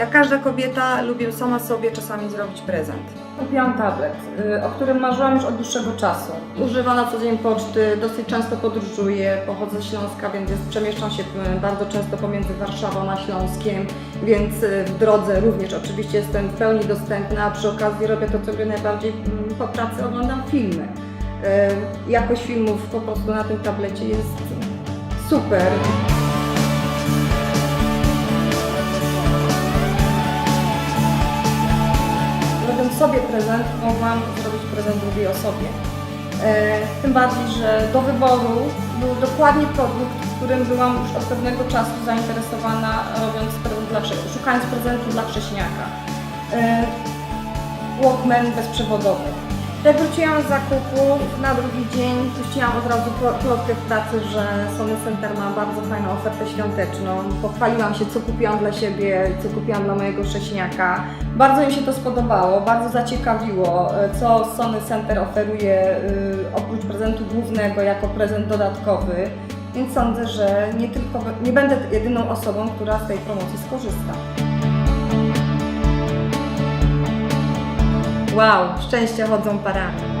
Jak każda kobieta, lubię sama sobie czasami zrobić prezent. Kupiłam tablet, y, o którym marzyłam już od dłuższego czasu. Używam na co dzień poczty, dosyć często podróżuję, pochodzę z Śląska, więc jest, przemieszczam się y, bardzo często pomiędzy Warszawą a Śląskiem, więc y, w drodze również oczywiście jestem w pełni dostępna, a przy okazji robię to, co lubię najbardziej mm, po pracy, oglądam filmy. Jakość filmów po prostu na tym tablecie jest super. Robiąc sobie prezent, mogłam zrobić prezent drugiej osobie. E, tym bardziej, że do wyboru był dokładnie produkt, którym byłam już od pewnego czasu zainteresowana, robiąc prezent dla, szukając prezentu dla wcześniaka. E, Walkman bezprzewodowy. Wróciłam z zakupów na drugi dzień, puściłam od razu plo- plotkę w pracy, że Sony Center ma bardzo fajną ofertę świąteczną. Pochwaliłam się, co kupiłam dla siebie, co kupiłam dla mojego sześniaka. Bardzo mi się to spodobało, bardzo zaciekawiło, e, co Sony Center oferuje y, oprócz prezentu głównego jako prezent dodatkowy. Więc sądzę, że nie, tylko, nie będę jedyną osobą, która z tej promocji skorzysta. Wow, szczęście chodzą parami.